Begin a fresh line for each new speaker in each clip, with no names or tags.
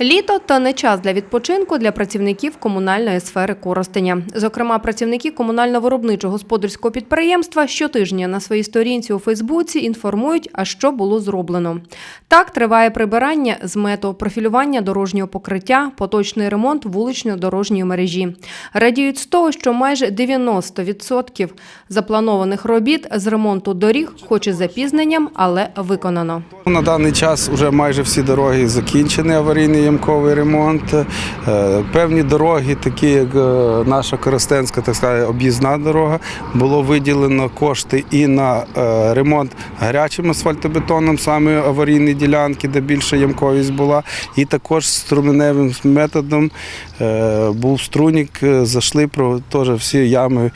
Літо – то не час для відпочинку для працівників комунальної сфери Коростеня. Зокрема, працівники комунально-виробничого господарського підприємства щотижня на своїй сторінці у Фейсбуці інформують, а що було зроблено. Так триває прибирання з мету, профілювання дорожнього покриття, поточний ремонт вулично-дорожньої мережі. Радіють з того, що майже 90% запланованих робіт з ремонту доріг, хоч і запізненням, але виконано.
На даний час вже майже всі дороги закінчені, ямковий ремонт. Е, Певні дороги, такі як е, наша Коростенська, так сказати, об'їзна дорога, було виділено кошти і на е, ремонт гарячим асфальтобетоном, саме аварійні ділянки, де більша ямковість була, і також струменевим методом був струнік, зайшли теж всі ями.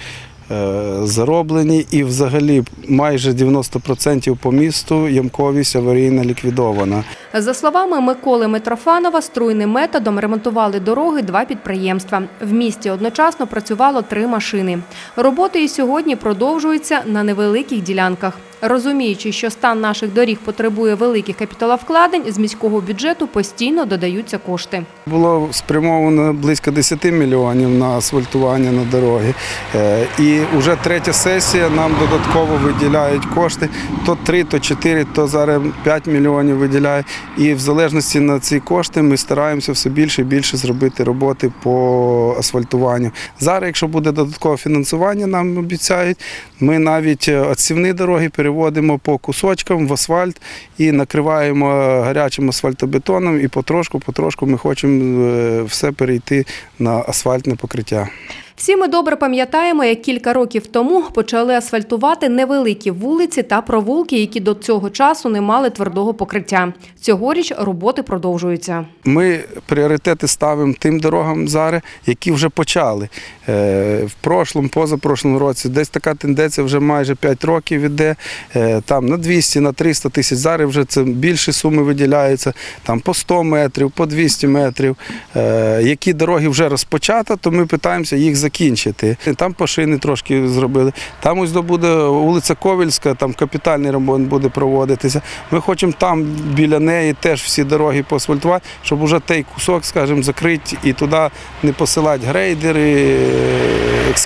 Е, Зароблені і взагалі майже 90% по місту ямковість аварійна ліквідована.
За словами Миколи Митрофанова, струйним методом ремонтували дороги два підприємства. В місті одночасно працювало три машини. Роботи і сьогодні продовжуються на невеликих ділянках. Розуміючи, що стан наших доріг потребує великих капіталовкладень, з міського бюджету постійно додаються кошти.
Було спрямовано близько 10 мільйонів на асфальтування на дороги. Е, І вже третя сесія нам додатково виділяють кошти. То 3, то 4, то зараз 5 мільйонів виділяють. І в залежності на ці кошти ми стараємося все більше і більше зробити роботи по асфальтуванню. Зараз, якщо буде додаткове фінансування, нам обіцяють, ми навіть е, отсівні дороги переводимо по кусочкам в асфальт і накриваємо гарячим асфальтобетоном. І потрошку, потрошку ми хочемо е, все перейти на асфальтне покриття.
Всі ми добре пам'ятаємо, як кілька років тому почали асфальтувати невеликі вулиці та провулки, які до цього часу не мали твердого покриття. Цьогоріч роботи продовжуються.
Ми пріоритети ставимо тим дорогам зараз, які вже почали. Е, В прошлому, позапрошлому році десь така тенденція вже майже 5 років іде. Е, Там на 200, на 300 тисяч. Зараз вже це більші суми виділяються, там по 100 метрів, по 200 метрів. Е, Які дороги вже розпочато, то ми питаємося їх закінчити. Там пошини трошки зробили. Там ось буде вулиця Ковільська, там капітальний ремонт буде проводитися. Ми хочемо там біля неї теж всі дороги поасфальтувати, щоб уже той кусок, скажімо, закрити і туди не посилати грейдери,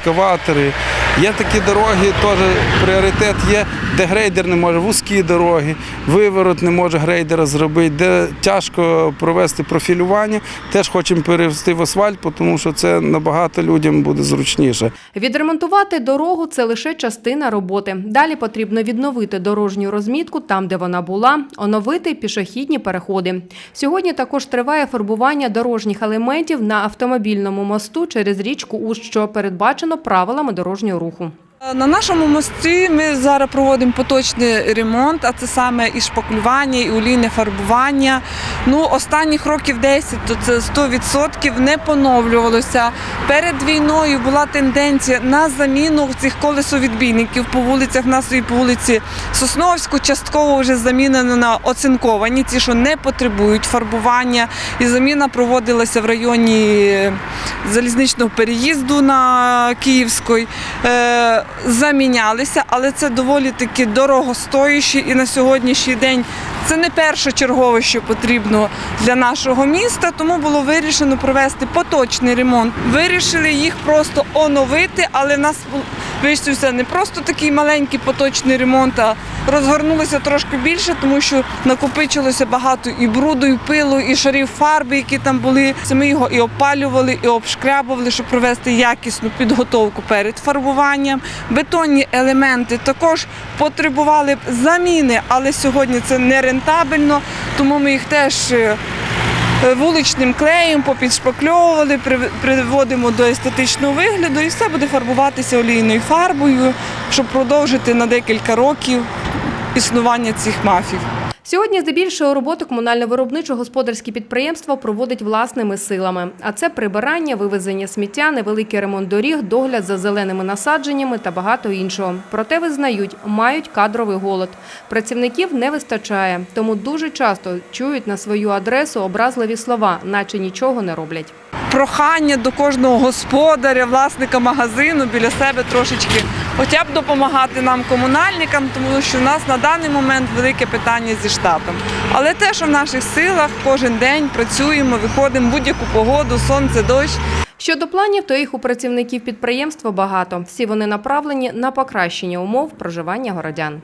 екскаватори. Є такі дороги, теж пріоритет є, де грейдер не може, вузькі дороги, виворот не може грейдера зробити, де тяжко провести профілювання. Теж хочемо перевести в асфальт, тому що це набагато людям буде зручніше.
Відремонтувати дорогу це лише частина роботи. Далі потрібно відновити дорожню розмітку там, де вона була, оновити пішохідні переходи. Сьогодні також триває фарбування дорожніх елементів на автомобільному мосту через річку Уж, що передбачено правилами дорожнього руху.
На нашому мості ми зараз проводимо поточний ремонт, а це саме і шпаклювання, і олійне фарбування. Ну, останніх років 10 то це 100% не поновлювалося. Перед війною була тенденція на заміну цих колесовідбійників по вулицях. Нас по вулиці Сосновську частково вже замінено на оцинковані, ті, що не потребують фарбування. І заміна проводилася в районі залізничного переїзду на Київської. Замінялися, але це доволі таки дорогостоящі і на сьогоднішній день це не першочергове, що потрібно для нашого міста, тому було вирішено провести поточний ремонт. Вирішили їх просто оновити, але нас вийшовся не просто такий маленький поточний ремонт, а розгорнулося трошки більше, тому що накопичилося багато і бруду, і пилу, і шарів фарби, які там були. Це Ми його і опалювали, і обшкрябували, щоб провести якісну підготовку перед фарбуванням. Бетонні елементи також потребували заміни, але сьогодні це не рентабельно, тому ми їх теж. е, Вуличним клеєм попідшпакльовували, прив- приводимо до естетичного вигляду і все буде фарбуватися олійною фарбою, щоб продовжити на декілька років існування цих мафів.
Сьогодні здебільшого роботу комунально-виробничо господарські підприємства проводить власними силами. А це прибирання, вивезення сміття, невеликий ремонт доріг, догляд за зеленими насадженнями та багато іншого. Проте визнають, мають кадровий голод. Працівників не вистачає, тому дуже часто чують на свою адресу образливі слова, наче нічого не роблять.
Прохання до кожного господаря, власника магазину біля себе трошечки, хоча б допомагати нам комунальникам, тому що в нас на даний момент велике питання зі штатом. Але те, що в наших силах, кожен день працюємо, виходимо в будь-яку погоду, сонце, дощ.
Щодо планів, то їх у працівників підприємства багато. Всі вони направлені на покращення умов проживання городян.